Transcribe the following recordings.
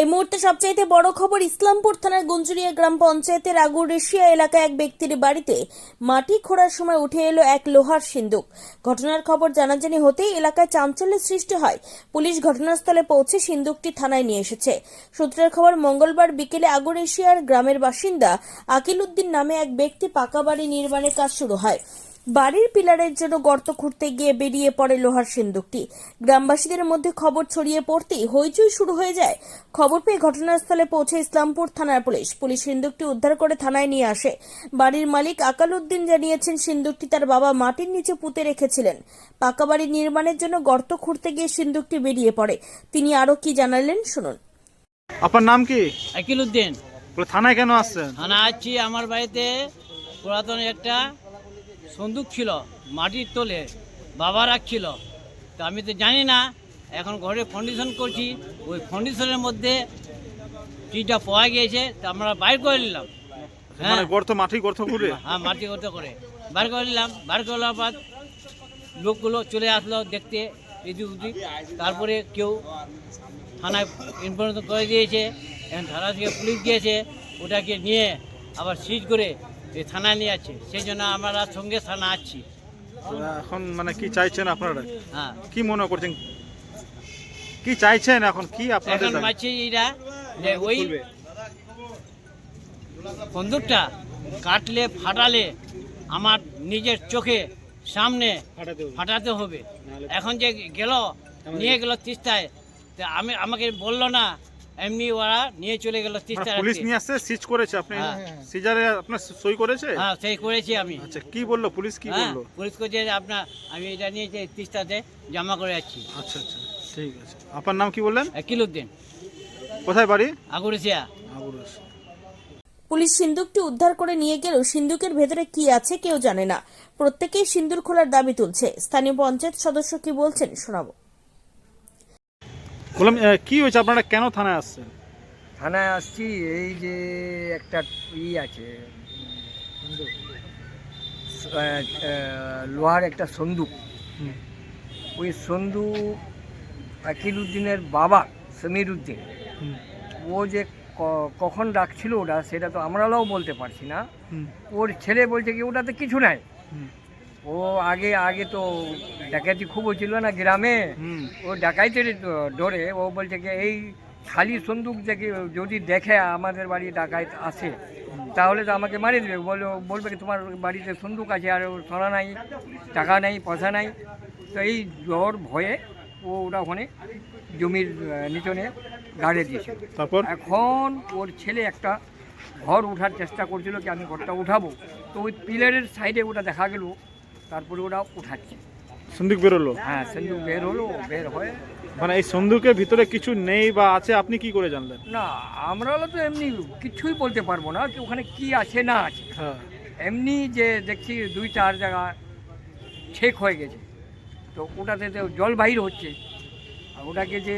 এই মুহূর্তে সবচাইতে বড় খবর ইসলামপুর থানার গুঞ্জুরিয়া গ্রাম পঞ্চায়েতের আগুরেশিয়া এলাকায় এক ব্যক্তির বাড়িতে মাটি খোঁড়ার সময় উঠে এলো এক লোহার সিন্দুক। ঘটনার খবর জানাজানি হতেই এলাকায় চাঞ্চল্যের সৃষ্টি হয়। পুলিশ ঘটনাস্থলে পৌঁছে সিন্দুকটি থানায় নিয়ে এসেছে। সূত্রের খবর, মঙ্গলবার বিকেলে আগুরেশিয়ার গ্রামের বাসিন্দা আকিল উদ্দিন নামে এক ব্যক্তি পাকা বাড়ি নির্মাণের কাজ শুরু হয়। বাড়ির পিলারের জন্য গর্ত খুঁড়তে গিয়ে বেরিয়ে পড়ে লোহার সিন্দুকটি। গ্রামবাসীদের মধ্যে খবর ছড়িয়ে পড়তেই হইচই শুরু হয়ে যায়। খবর পেয়ে ঘটনাস্থলে পৌঁছে ইসলামপুর থানার পুলিশ। পুলিশ সিন্দুকটি উদ্ধার করে থানায় নিয়ে আসে। বাড়ির মালিক আকাল উদ্দিন জানিয়েছেন সিন্দুকটি তার বাবা মাটির নিচে পুঁতে রেখেছিলেন। পাকা বাড়ি নির্মাণের জন্য গর্ত খুঁড়তে গিয়ে সিন্দুকটি বেরিয়ে পড়ে। তিনি আরও কি জানালেন শুনুন। আপনার নাম কি? আকিল উদ্দিন। থানায় কেন আসছেন? থানা আছি আমার বাড়িতে পুরাতন একটা সন্দুক ছিল মাটির তোলে বাবা রাখছিল তো আমি তো জানি না এখন ঘরে ফাউন্ডেশন করছি ওই ফাউন্ডেশনের মধ্যে চিটা পাওয়া গিয়েছে তা আমরা বাইর করে নিলাম। হ্যাঁ। মানে গর্ত মাটি গর্ত করে? হ্যাঁ মাটি করতে করে। বার করে নিলাম বার করলার পর লোকগুলো চলে আসলো দেখতে এদিক ওদিক তারপরে কেউ থানায় ইনফরমেশন করে দিয়েছে এখন থানা থেকে পুলিশ গিয়েছে ওটাকে নিয়ে আবার সিজ করে থানায় নিয়ে আছে সেই জন্য আমরা সঙ্গে থানা আছি। এখন মানে কি চাইছেন আপনারা? হ্যাঁ। কি মনে করছেন? কি চাইছেন এখন? কি আপনাদের এখন দাবি? মাছি এরা যে ওই বন্দুকটা কাটলে ফাটালে আমার নিজের চোখে সামনে ফাটাতে হবে। এখন যে গেল নিয়ে গেল তিস্তায় তা আমি আমাকে বলল না এমনি ওরা নিয়ে চলে গেল মানে তিস্তায় পুলিশ। নিয়ে আসছে সিজ করেছে আপনি হ্যাঁ। সিজারে আপনার সই করেছে? হ্যাঁ সেই করেছি আমি। আচ্ছা কি বলল পুলিশ কি হ্যাঁ বলল? পুলিশ যে আপনার আমি এটা নিয়ে যে তিস্তাতে জমা করে যাচ্ছি আচ্ছা আচ্ছা ঠিক আছে। আপনার নাম কি বললেন? কিলুদ্দিন। কোথায় বাড়ি? আগুরিসিয়া আবুরস পুলিশ সিন্দুকটি উদ্ধার করে নিয়ে গেলেও সিন্দুকের ভেতরে কি আছে কেউ জানে না। প্রত্যেকেই সিন্দুর খোলার দাবি তুলছে। স্থানীয় পঞ্চায়েত সদস্য কি বলছেন শোনাবো। বললাম কি হয়েছে? আপনারা কেন থানায় আসছেন? থানায় আসছি এই যে একটা ই আছে লোহার একটা সন্দুক। ওই সন্দুক আকিল উদ্দিনের বাবা সমীর উদ্দিন ও যে কখন ডাকছিল ওটা সেটা তো আমরাও বলতে পারছি না। ওর ছেলে বলছে কি ওটাতে কিছু নাই। ও আগে আগে তো ডাকাতি খুব হচ্ছিল না গ্রামে। ও ডাকাইতের ডরে ও বলছে কি এই খালি সন্দুক থেকে যদি দেখে আমাদের বাড়ি ডাকাইত আসে তাহলে তো আমাকে মারি দেবে। বলে বলবে কি তোমার বাড়িতে সন্দুক আছে আর সোনা নাই টাকা নাই পয়সা নাই। তো এই জ্বর ভয়ে ও ওটা ওখানে জমির নিচনে গাড়ে দিয়েছে। তারপর? এখন ওর ছেলে একটা ঘর ওঠার চেষ্টা করছিল কি আমি ঘরটা উঠাবো। তো ওই পিলারের সাইডে ওটা দেখা গেল। তারপরে ওটা উঠাচ্ছে। সন্দুক বেরোলো? হ্যাঁ সন্দুক বের হলো বের হয়ে মানে এই সন্দুকের ভিতরে কিছু নেই বা আছে? আপনি কি করে জানলেন? না আমরা তো এমনি কিছুই বলতে পারব না যে ওখানে কি আছে না আছে। হ্যাঁ। এমনি যে দেখছি দুই চার জায়গা ছেক হয়ে গেছে। তো ওটাতে তো জল বাহির হচ্ছে। আর ওটাকে যে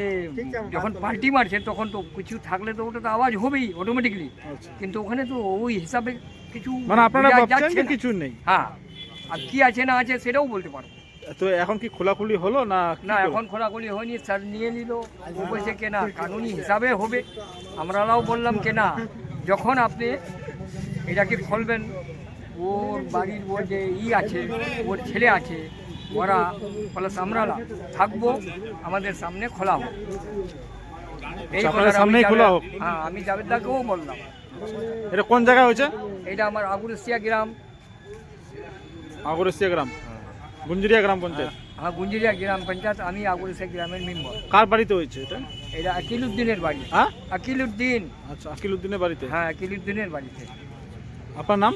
যখন পাল্টি মারছে তখন তো কিছু থাকলে তো ওটা তো আওয়াজ হবেই অটোমেটিকলি আচ্ছা। কিন্তু ওখানে তো ওই হিসাবে কিছু মানে আপনারা। কিছু নেই? হ্যাঁ। আর কি আছে না আছে সেটাও বলতে পারব তো এখন কি খোলাখুলি হলো না না এখন খোলাখুলি হয়নি স্যার নিয়ে নিল। ও বলছে কে না কানুনি হিসাবে হবে। আমরাও বললাম কেনা যখন আপনি এটাকে খুলবেন ওর বাড়ির ওর যে ই আছে ওর ছেলে আছে ওরা প্লাস আমরা থাকব আমাদের সামনে খোলা হোক। এই সামনেই খোলা হোক? হ্যাঁ আমি জাভেদদাকেও বললাম। এটা কোন জায়গায় হয়েছে? এটা আমার আগুরসিয়া গ্রাম। আগরেসিয়া গ্রাম গুঞ্জরিয়া গ্রাম পঞ্চায়েত হ্যাঁ গুঞ্জিরিয়া গ্রাম পঞ্চায়েত আমি আগরসিয়া গ্রামের মেম্বার কার বাড়িতে হয়েছে এটা এটা আকিলউদ্দিনের বাড়ি হ্যাঁ আকিলউদ্দিন আচ্ছা আকিলউদ্দিনের বাড়িতে হ্যাঁ আকিলউদ্দিনের বাড়িতে আপনার নাম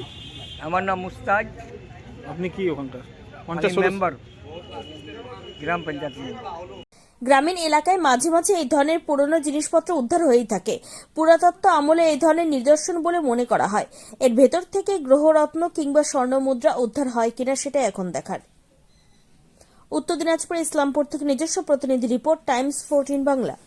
আমার নাম মুস্তাক আপনি কি ওখানকার পঞ্চায়েত মেম্বার গ্রাম পঞ্চায়েত গ্রামীণ এলাকায় মাঝে মাঝে এই ধরনের পুরনো জিনিসপত্র উদ্ধার হয়েই থাকে। পুরাতত্ত্ব আমলে এই ধরনের নিদর্শন বলে মনে করা হয়। এর ভেতর থেকে গ্রহরত্ন কিংবা স্বর্ণমুদ্রা উদ্ধার হয় কিনা সেটা এখন দেখার। উত্তর দিনাজপুর ইসলামপুর থেকে নিজস্ব প্রতিনিধি report, Times fourteen Bangla.